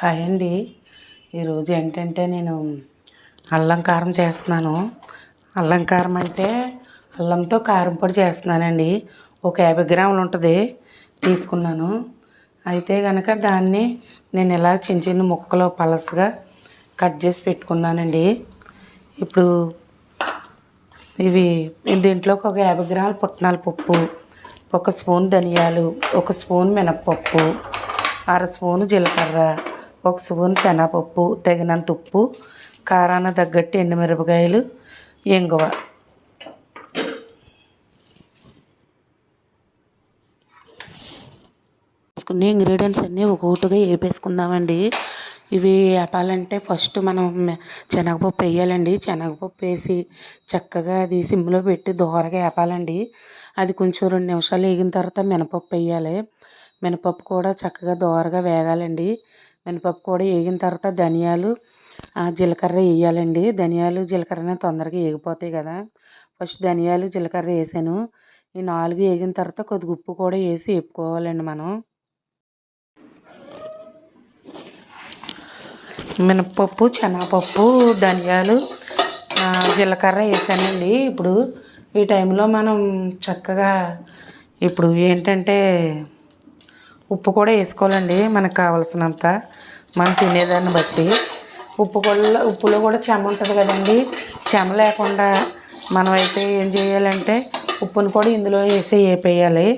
Hi అండి ఈరోజు ఏంటంటే నేను అల్లం కారం చేస్తున్నాను. అల్లం కారం అంటే అల్లంతో కారం పొడి చేస్తున్నానండి. ఒక యాభై గ్రాములు ఉంటుంది. తీసుకున్నాను. అయితే కనుక దాన్ని నేను ఇలా చిన్న చిన్న ముక్కలు పలసగా కట్ చేసి పెట్టుకున్నానండి. ఇప్పుడు ఇవి దీంట్లోకి ఒక యాభై గ్రాముల పుట్నాల పప్పు ఒక స్పూన్ ధనియాలు ఒక స్పూన్ మినప్పప్పు అర స్పూన్ జీలకర్ర ఒక స్పూన్ శనగపప్పు తగినంత ఉప్పు కారాన తగ్గట్టు ఎండుమిరపకాయలు ఇంగువ వేసుకుని ఇంగ్రీడియంట్స్ అన్నీ ఒకటిగా వేపేసుకుందామండి. ఇవి వేపాలంటే ఫస్ట్ మనం శనగపప్పు వేయాలండి. శనగపప్పు వేసి చక్కగా అది సిమ్లో పెట్టి దోరగా వేపాలండి. అది కొంచెం రెండు నిమిషాలు వేగిన తర్వాత మినపప్పు వేయాలి. మినపప్పు కూడా చక్కగా దోరగా వేగాలండి. మినపప్పు కూడా వేగిన తర్వాత ధనియాలు జీలకర్ర వేయాలండి. ధనియాలు జీలకర్ర తొందరగా వేగిపోతాయి కదా. ఫస్ట్ ధనియాలు జీలకర్ర వేసాను. ఈ నాలుగు వేగిన తర్వాత కొద్దిగా ఉప్పు కూడా వేసి వేపుకోవాలండి మనం. మినపప్పు శనగపప్పు ధనియాలు జీలకర్ర వేసానండి. ఇప్పుడు ఈ టైంలో మనం చక్కగా ఇప్పుడు ఏంటంటే ఉప్పు కూడా వేసుకోవాలండి మనకు కావలసినంత. మనం తినేదాన్ని బట్టి. ఉప్పు కూడా ఉప్పులో కూడా చెమ ఉంటుంది కదండి. చెమ లేకుండా మనమైతే ఏం చేయాలంటే ఉప్పును కూడా ఇందులో వేసి వేపేయాలి.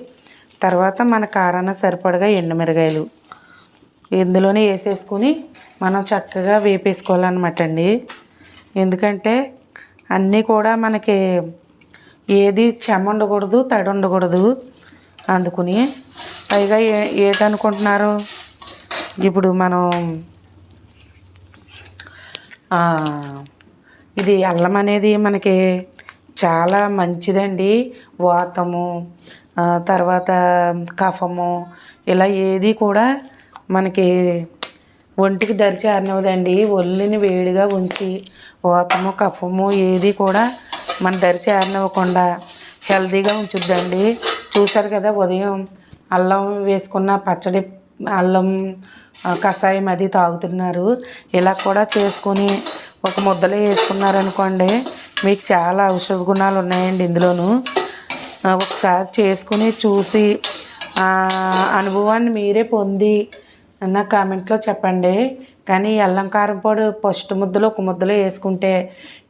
తర్వాత మన కారాన సరిపడగా ఎండుమిరగాయలు. ఇందులోనే వేసేసుకుని మనం చక్కగా వేపేసుకోవాలన్నమాట అండి ఎందుకంటే అన్నీ కూడా మనకి ఏది చెమ ఉండకూడదు తడి ఉండకూడదు. అందుకుని పైగా ఏ ఏటనుకుంటున్నారు? ఇప్పుడు మనం ఇది అల్లం అనేది మనకి చాలా మంచిదండి. వాతము తర్వాత కఫము ఇలా ఏది కూడా మనకి ఒంటికి దరిచి ఆరినవదండి ఒళ్ళుని వేడిగా ఉంచి వాతము కఫము ఏది కూడా మన దరిచి ఆరినవ్వకుండా హెల్తీగా ఉంచుద్దండి. చూసారు కదా ఉదయం అల్లం వేసుకున్న పచ్చడి అల్లం కషాయం అది తాగుతున్నారు. ఇలా కూడా చేసుకొని ఒక ముద్దలో వేసుకున్నారనుకోండి మీకు చాలా ఔషధ గుణాలు ఉన్నాయండి ఇందులోను. ఒకసారి చేసుకుని చూసి అనుభవాన్ని మీరే పొంది నా కామెంట్లో చెప్పండి. కానీ అల్లం కారం పొడి ఫస్ట్ ముద్దలో ఒక ముద్దలో వేసుకుంటే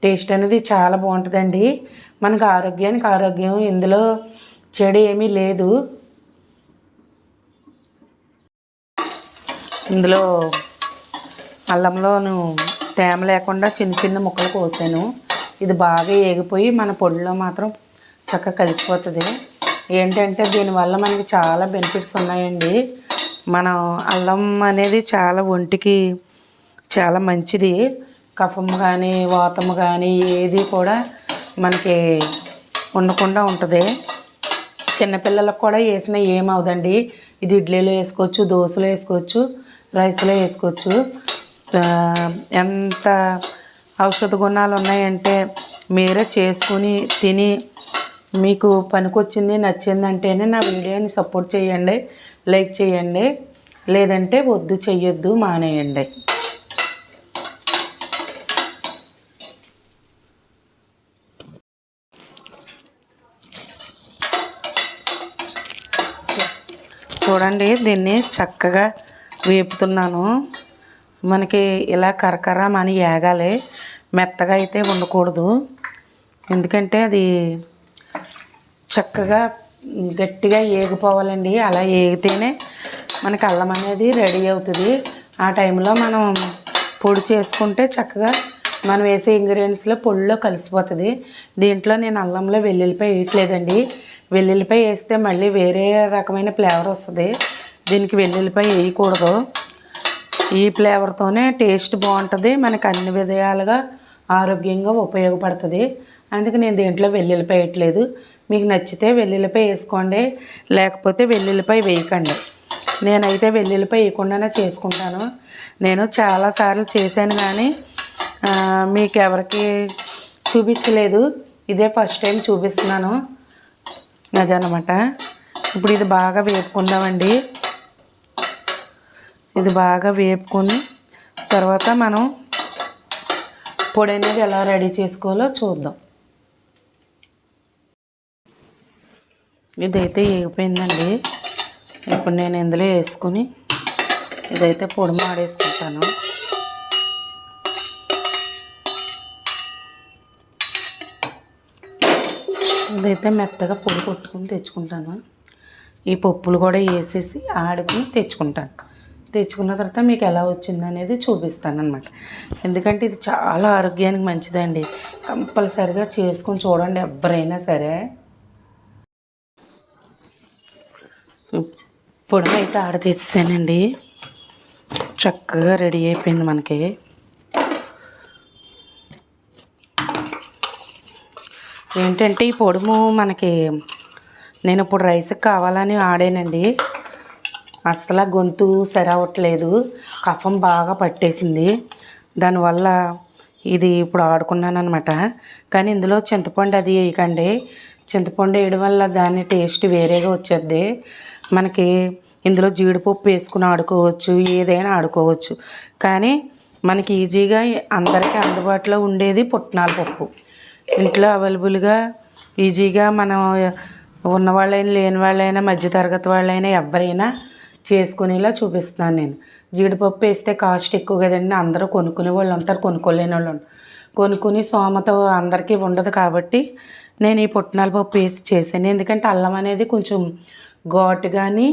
టేస్ట్ అనేది చాలా బాగుంటుందండి. మనకు ఆరోగ్యానికి ఆరోగ్యం ఇందులో చెడు ఏమీ లేదు. ఇందులో అల్లంలోను తేమ లేకుండా చిన్న చిన్న ముక్కలు కోసాను. ఇది బాగా ఏగిపోయి మన పొడిలో మాత్రం చక్కగా కలిసిపోతుంది. ఏంటంటే దీనివల్ల మనకి చాలా బెనిఫిట్స్ ఉన్నాయండి. మనం అల్లం అనేది చాలా ఒంటికి చాలా మంచిది. కఫం కానీ వాతం కానీ ఏది కూడా మనకి ఉండకుండా ఉంటుంది. చిన్నపిల్లలకు కూడా వేసిన ఏమవుదండి ఇది ఇడ్లీలో వేసుకోవచ్చు దోశలో వేసుకోవచ్చు. రైస్లో వేసుకోవచ్చు. ఎంత ఔషధ గుణాలు ఉన్నాయంటే మీరే చేసుకుని తిని మీకు పనికొచ్చింది నచ్చిందంటేనే నా వీడియోని సపోర్ట్ చేయండి లైక్ చేయండి లేదంటే వద్దు చెయ్యొద్దు మానేయండి. చూడండి దీన్ని చక్కగా వేపుతున్నాను. మనకి ఇలా కరకర అని ఏగాలి. మెత్తగా అయితే ఉండకూడదు. ఎందుకంటే అది చక్కగా గట్టిగా ఏగిపోవాలండి. అలా ఏగితేనే మనకి అల్లం అనేది రెడీ అవుతుంది. ఆ టైంలో మనం పొడి చేసుకుంటే చక్కగా మనం వేసే ఇంగ్రీడియంట్స్లో పొడిలో కలిసిపోతుంది. దీంట్లో నేను అల్లంలో వెల్లుల్లిపాయ వేయట్లేదండి. వెల్లుల్లిపాయ వేస్తే మళ్ళీ వేరే రకమైన ఫ్లేవర్ వస్తుంది. దీనికి వెల్లుల్లిపాయ వేయకూడదు. ఈ ఫ్లేవర్తోనే టేస్ట్ బాగుంటుంది. మనకు అన్ని విధాలుగా ఆరోగ్యంగా ఉపయోగపడుతుంది. అందుకే నేను దీంట్లో వెల్లుల్లిపాయ వేయట్లేదు. మీకు నచ్చితే వెల్లుల్లిపాయ వేసుకోండి. లేకపోతే వెల్లుల్లిపాయ వేయకండి. నేనైతే వెల్లుల్లిపాయ వేయకుండానే చేసుకుంటాను. నేను చాలాసార్లు చేశాను కానీ మీకు ఎవరికి చూపించలేదు. ఇదే ఫస్ట్ టైం చూపిస్తున్నాను. అదనమాట ఇప్పుడు ఇది బాగా వేపుకుందామండి. ఇది బాగా వేపుకొని తర్వాత మనం పొడి అనేది ఎలా రెడీ చేసుకోవాలో చూద్దాం. ఇదైతే వేగిపోయిందండి. ఇప్పుడు నేను ఇందులో వేసుకుని ఇదైతే పొడి మాడేసుకుంటాను. ఇదైతే మెత్తగా పొడి కొట్టుకుని తెచ్చుకుంటాను. ఈ పప్పులు కూడా వేసేసి ఆడుకుని తెచ్చుకుంటాను. తెచ్చుకున్న తర్వాత మీకు ఎలా వచ్చింది అనేది చూపిస్తాను అనమాట ఎందుకంటే ఇది చాలా ఆరోగ్యానికి మంచిదండి. కంపల్సరిగా చేసుకొని చూడండి ఎవరైనా సరే. పొడి అయితే ఆడ తీసేసానండి. చక్కగా రెడీ అయిపోయింది మనకి. ఏంటంటే ఈ పొడుము మనకి నేను ఇప్పుడు రైస్కి కావాలని ఆడానండి. అస్సలు గొంతు సరవట్లేదు. కఫం బాగా పట్టేసింది. దానివల్ల ఇది ఇప్పుడు ఆడుకున్నాను అనమాట కానీ ఇందులో చింతపండు అది వేయకండి. చింతపండు వేయడం వల్ల దాని టేస్ట్ వేరేగా వచ్చేది మనకి ఇందులో జీడిపప్పు వేసుకుని ఆడుకోవచ్చు ఏదైనా ఆడుకోవచ్చు. కానీ మనకి ఈజీగా అందరికీ అందుబాటులో ఉండేది పుట్నాల పప్పు. ఇంట్లో అవైలబుల్గా ఈజీగా మనం ఉన్నవాళ్ళైనా లేని వాళ్ళైనా మధ్యతరగతి వాళ్ళైనా ఎవరైనా చేసుకునేలా చూపిస్తున్నాను నేను. జీడిపప్పు వేస్తే కాస్ట్ ఎక్కువ కదండి. అందరూ కొనుక్కునే వాళ్ళు ఉంటారు కొనుక్కోలేని వాళ్ళు ఉంటారు. కొనుక్కుని సోమత అందరికీ ఉండదు కాబట్టి నేను ఈ పుట్నాల పప్పు వేసి చేశాను. ఎందుకంటే అల్లం అనేది కొంచెం ఘాటు కానీ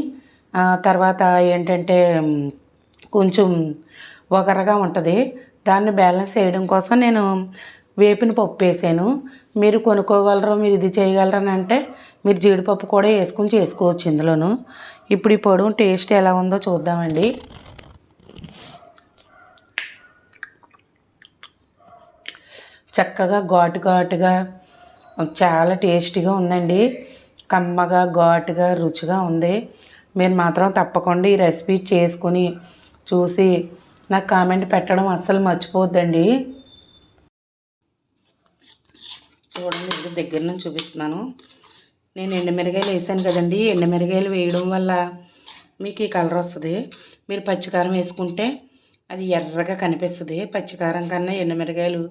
తర్వాత ఏంటంటే కొంచెం ఒగరగా ఉంటుంది. దాన్ని బ్యాలెన్స్ చేయడం కోసం నేను వేపిన పప్పు వేసాను. మీరు కొనుక్కోగలరా? మీరు ఇది చేయగలరని అంటే మీరు జీడిపప్పు కూడా వేసుకుని చేసుకోవచ్చు ఇందులోను. ఇప్పుడు ఈ పొడవు టేస్ట్ ఎలా ఉందో చూద్దామండి. చక్కగా ఘాటు ఘాటుగా చాలా టేస్టీగా ఉందండి. కమ్మగా ఘాటుగా రుచిగా ఉంది. మీరు మాత్రం తప్పకుండా ఈ రెసిపీ చేసుకుని చూసి నాకు కామెంట్ పెట్టడం అస్సలు మర్చిపోద్దండి. చూడండి ఇది దగ్గర నుంచి చూపిస్తున్నాను. నేను ఎండుమిరగాయలు వేసాను కదండి. ఎండుమిరగాయలు వేయడం వల్ల మీకు ఈ కలర్ వస్తుంది. మీరు పచ్చికారం వేసుకుంటే అది ఎర్రగా కనిపిస్తుంది. పచ్చికారం కన్నా ఎండుమిరగాయలు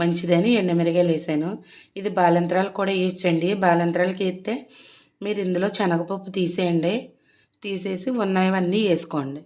మంచిదని ఎండుమిరగాయలు వేసాను. ఇది బాలంత్రాలు కూడా వేయచ్చండి. బాలంత్రాలకి వేస్తే మీరు ఇందులో శనగపప్పు తీసేయండి. తీసేసి ఉన్నవన్నీ వేసుకోండి.